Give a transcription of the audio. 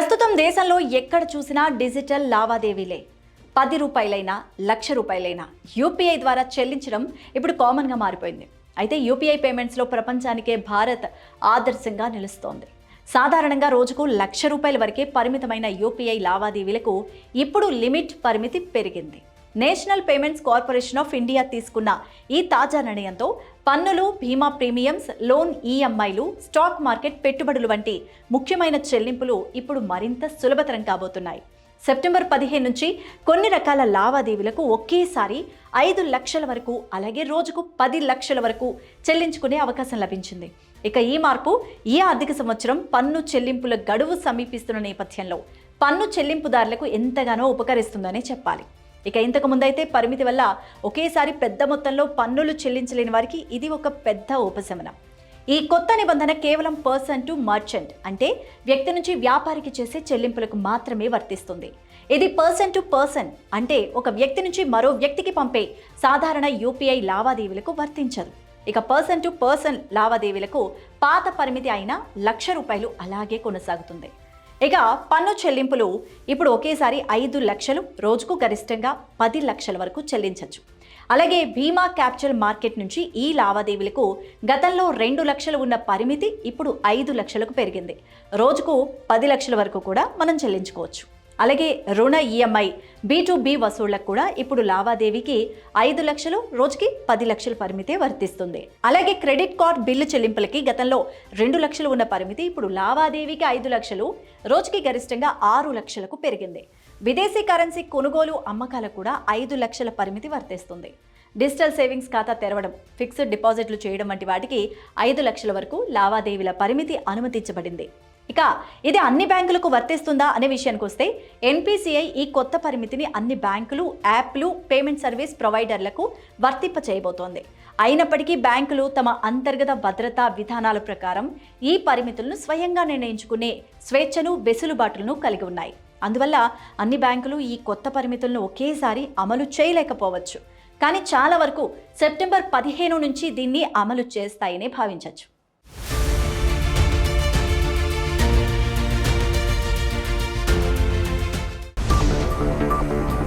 ప్రస్తుతం దేశంలో ఎక్కడ చూసినా డిజిటల్ లావాదేవీలే. పది రూపాయలైనా లక్ష రూపాయలైనా యూపీఐ ద్వారా చెల్లించడం ఇప్పుడు కామన్గా మారిపోయింది. అయితే యూపీఐ పేమెంట్స్లో ప్రపంచానికే భారత్ ఆదర్శంగా నిలుస్తోంది. సాధారణంగా రోజుకు లక్ష రూపాయల వరకే పరిమితమైన యూపీఐ లావాదేవీలకు ఇప్పుడు లిమిట్ పరిమితి పెరిగింది. National Payments Corporation of India తీసుకున్న ఈ తాజా నిర్ణయంతో పన్నులు బీమా ప్రీమియమ్స్ లోన్ ఈఎంఐలు స్టాక్ మార్కెట్ పెట్టుబడులు వంటి ముఖ్యమైన చెల్లింపులు ఇప్పుడు మరింత సులభతరం కాబోతున్నాయి. సెప్టెంబర్ పదిహేను నుంచి కొన్ని రకాల లావాదేవీలకు ఒకేసారి ఐదు లక్షల వరకు అలాగే రోజుకు పది లక్షల వరకు చెల్లించుకునే అవకాశం లభించింది. ఇక ఈ మార్పు ఈ ఆర్థిక సంవత్సరం పన్ను చెల్లింపుల గడువు సమీపిస్తున్న నేపథ్యంలో పన్ను చెల్లింపుదారులకు ఎంతగానో ఉపకరిస్తుందనే చెప్పాలి. ఇక ఇంతకు ముందైతే పరిమితి వల్ల ఒకేసారి పెద్ద మొత్తంలో పన్నులు చెల్లించలేని వారికి ఇది ఒక పెద్ద ఉపశమనం. ఈ కొత్త నిబంధన కేవలం పర్సన్ టు మర్చెంట్ అంటే వ్యక్తి నుంచి వ్యాపారికి చేసే చెల్లింపులకు మాత్రమే వర్తిస్తుంది. ఇది పర్సన్ టు పర్సన్ అంటే ఒక వ్యక్తి నుంచి మరో వ్యక్తికి పంపే సాధారణ యూపీఐ లావాదేవీలకు వర్తించదు. ఇక పర్సన్ టు పర్సన్ లావాదేవీలకు పాత పరిమితి అయిన లక్ష రూపాయలు అలాగే కొనసాగుతుంది. ఇక పన్ను చెల్లింపులు ఇప్పుడు ఒకేసారి ఐదు లక్షలు రోజుకు గరిష్టంగా పది లక్షల వరకు చెల్లించవచ్చు అలాగే బీమా క్యాపిటల్ మార్కెట్ నుంచి ఈ లావాదేవీలకు గతంలో రెండు లక్షలు ఉన్న పరిమితి ఇప్పుడు ఐదు లక్షలకు పెరిగింది. రోజుకు పది లక్షల వరకు కూడా మనం చెల్లించుకోవచ్చు. అలాగే రుణ ఈఎంఐ బీ టు బి వసూళ్ళకు కూడా ఇప్పుడు లావాదేవీకి ఐదు లక్షలు రోజుకి పది లక్షల పరిమితే వర్తిస్తుంది. అలాగే క్రెడిట్ కార్డ్ బిల్లు చెల్లింపులకి గతంలో రెండు లక్షలు ఉన్న పరిమితి ఇప్పుడు లావాదేవీకి ఐదు లక్షలు రోజుకి గరిష్టంగా ఆరు లక్షలకు పెరిగింది. విదేశీ కరెన్సీ కొనుగోలు అమ్మకాలకు కూడా ఐదు లక్షల పరిమితి వర్తిస్తుంది. డిజిటల్ సేవింగ్స్ ఖాతా తెరవడం ఫిక్స్డ్ డిపాజిట్లు చేయడం వంటి వాటికి ఐదు లక్షల వరకు లావాదేవీల పరిమితి అనుమతించబడింది. ఇక ఇది అన్ని బ్యాంకులకు వర్తిస్తుందా అనే విషయానికి వస్తే ఎన్పిసిఐ ఈ కొత్త పరిమితిని అన్ని బ్యాంకులు యాప్లు పేమెంట్ సర్వీస్ ప్రొవైడర్లకు వర్తింప చేయబోతోంది అయినప్పటికీ బ్యాంకులు తమ అంతర్గత భద్రతా విధానాల ప్రకారం ఈ పరిమితులను స్వయంగా నిర్ణయించుకునే స్వేచ్ఛను వెసులుబాటులను కలిగి ఉన్నాయి. అందువల్ల అన్ని బ్యాంకులు ఈ కొత్త పరిమితులను ఒకేసారి అమలు చేయలేకపోవచ్చు. కానీ చాలా వరకు సెప్టెంబర్ పదిహేను నుంచి దీన్ని అమలు చేస్తాయని భావించవచ్చు.